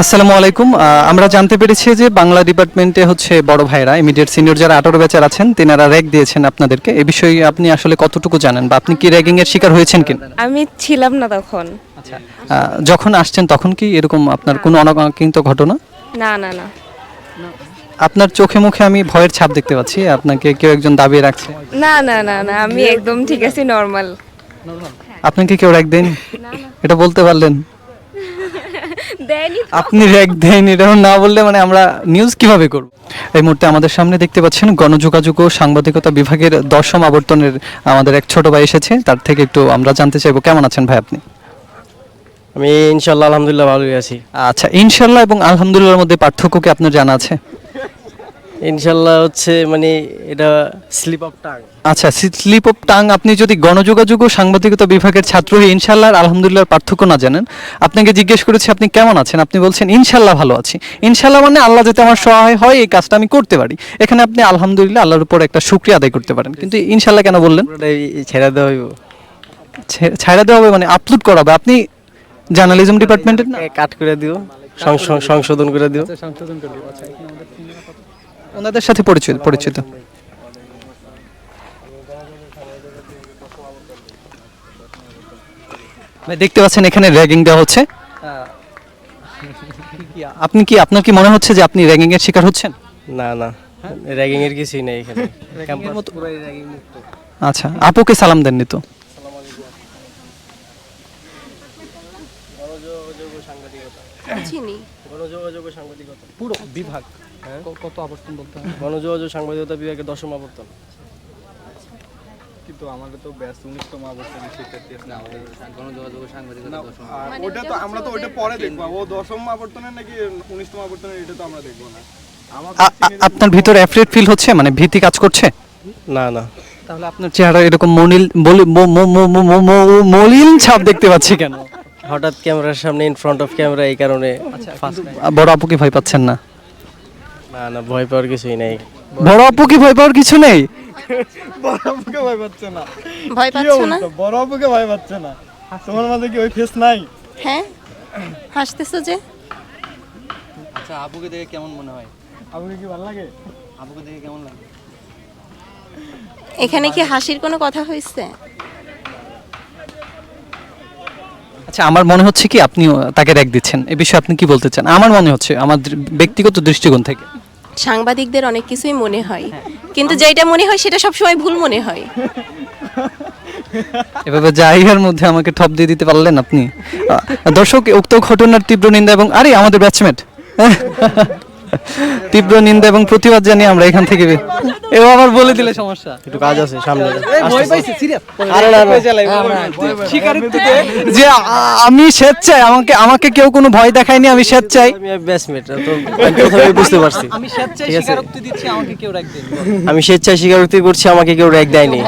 আসসালামু আলাইকুম। আমরা জানতে পেরেছি যে বাংলা ডিপার্টমেন্টে হচ্ছে বড় ভাইরা ইমিডিয়েট সিনিয়র যারা আঠারো ব্যাচের আছেন তেনারা র্যাগ দিয়েছেন আপনাদেরকে। এ বিষয়ে আপনি আসলে কতটুকু জানেন বা আপনি কি র্যাগিং এর শিকার হয়েছেন কিনা? আমি ছিলাম না তখন। আচ্ছা যখন আসছেন তখন কি এরকম আপনার কোনো অনাকাঙ্ক্ষিত ঘটনা? না না না। আপনার চোখে মুখে আমি ভয়ের ছাপ দেখতে পাচ্ছি আপনাকে কেউ একজন দাবিয়ে রাখছে? না না না না আমি একদম ঠিক আছি নর্মাল আপনাকে কেউ র্যাগ দেন এটা বলতে পারলেন? দেয়নি আপনি র্যাক দেন এটা না বললে মানে আমরা নিউজ কীভাবে করব? এই মুহূর্তে আমাদের সামনে দেখতে পাচ্ছেন গণযোগাযোগ ও সাংবাদিকতা বিভাগের দশম আবর্তনের আমাদের এক ছোট ভাই এসেছে তার থেকে একটু আমরা জানতে চাইব কেমন আছেন ভাই আপনি? আমি ইনশাল্লাহ আলহামদুলিল্লাহ ভালোই আছি। আচ্ছা ইনশাল্লাহ এবং আলহামদুলিল্লাহর মধ্যে পার্থক্য কি আপনার জানা আছে? ইনশাল্লাহ হচ্ছে মানে এটা স্লিপ অফ টাং আচ্ছা স্লিপ অফ টাং আপনি যদি গণযোগাযোগ ও সাংবাদিকতা বিভাগের ছাত্র হয়ে ইনশাল্লাহ আর আলহামদুলিল্লাহর পার্থক্য না জানেন আপনাকে জিজ্ঞেস করেছি আপনি কেমন আছেন? আপনি বলছেন ইনশাল্লাহ ভালো আছি। ইনশাল্লাহ মানে আল্লাহ যাতে আমার সহায় হয় এই কাজটা আমি করতে পারি। এখানে আপনি আলহামদুলিল্লাহ আল্লাহর উপর একটা শুক্রিয়া আদায় করতে পারেন। কিন্তু ইনশাল্লাহ কেন বললেন? ছেড়ে দেওয়া হইব। ছে- ছাইড়া দেওয়া হবে মানে আপলোড করা হবে। আপনি জার্নালিজম ডিপার্টমেন্টের না? কাট করে দিও সংশ- সংশোধন করে দিও। ওনাদের সাথে পরিচিত পরিচিত। দেখতে পাচ্ছেন এখানে র্যাগিং দেওয়া হচ্ছে। আপনি কি আপনার কি মনে হচ্ছে যে আপনি র্যাগিং এর শিকার হচ্ছেন? না না। র্যাগিং এর কিছুই নেই এখানে। আচ্ছা আপুকে সালাম দেননি তো? চিনি। গণযোগাযোগ ও সাংবাদিকতা। পুরো বিভাগ। কত আবর্তন বলতে হবে গণযোগাযোগ সাংবাদিকতা বিভাগের দশম আবর্তন। কিন্তু আমাদের তো ব্যাস উনিশতম অবস্থানে শিক্ষার্থী আছে। আমাদের আর মানে ওটা তো আমরা তো ওটা পরে দেখব। ও দশম আবর্তনের নাকি উনিশতম আবর্তনের এটা তো আমরা দেখব না। আপনার ভিতরে অ্যাফ্রেড ফিল হচ্ছে? মানে ভীতি কাজ করছে? না না। তাহলে আপনার চেহারা এরকম মনিল বলি- ম- ম- ম- ম- ম- ম- মলিন ছাপ দেখতে পাচ্ছি কেন? হঠাৎ ক্যামেরার সামনে ইন ফ্রন্ট অফ ক্যামেরা এই কারণে বড় আপু কি ভয় পাচ্ছেন না? না না ভয় পাওয়ার কিছুই নেই। বড় আপু কি ভয় পাওয়ার কিছু নেই? বড় আপুকে ভয় পাচ্ছে না। ভয় পাচ্ছ না? বড় আপুকে ভয় পাচ্ছে না। তোমার মাঝে কি ওই ফেস নাই? হ্যাঁ হাসতেছো যে? আচ্ছা আপুকে দেখে কেমন মনে হয়? আপুকে কি ভালো লাগে? আপুকে দেখে কেমন লাগে? এখানে কি হাসির কোনো কথা হয়েছে আচ্ছা আমার মনে হচ্ছে কি আপনি তাকে র্যাক দিচ্ছেন। এ বিষয়ে আপনি কি বলতে চান? আমার মনে হচ্ছে আমার ব্যক্তিগত দৃষ্টিকোণ থেকে। সাংবাদিকদের অনেক কিছুই মনে হয়। কিন্তু যেটা মনে হয় সেটা সবসময় ভুল মনে হয়। এভাবে জায়গার মধ্যে আমাকে ঠপ দিয়ে দিতে পারলেন আপনি? দর্শক উক্ত ঘটনার তীব্র নিন্দা এবং আরে আমাদের ব্যাচমেট তীব্র নিন্দা এবং প্রতিবাদ জানিয়ে আমরা এখান থেকে এও আবার বলে দিলে সমস্যা। একটু কাজ আছে সামনে আরে না, না। যে আমি স্বেচ্ছায় আমাকে আমাকে কেউ কোনো ভয় দেখায়নি আমি স্বেচ্ছায়। আমি ব্যাচমেট তো বুঝতে পারছি। আমি স্বেচ্ছায়। স্বীকারোক্তি দিচ্ছি আমাকে কেউ রাখবে আমি স্বেচ্ছায় স্বীকারোক্তি করছি আমাকে কেউ র্যাক দেয়নি।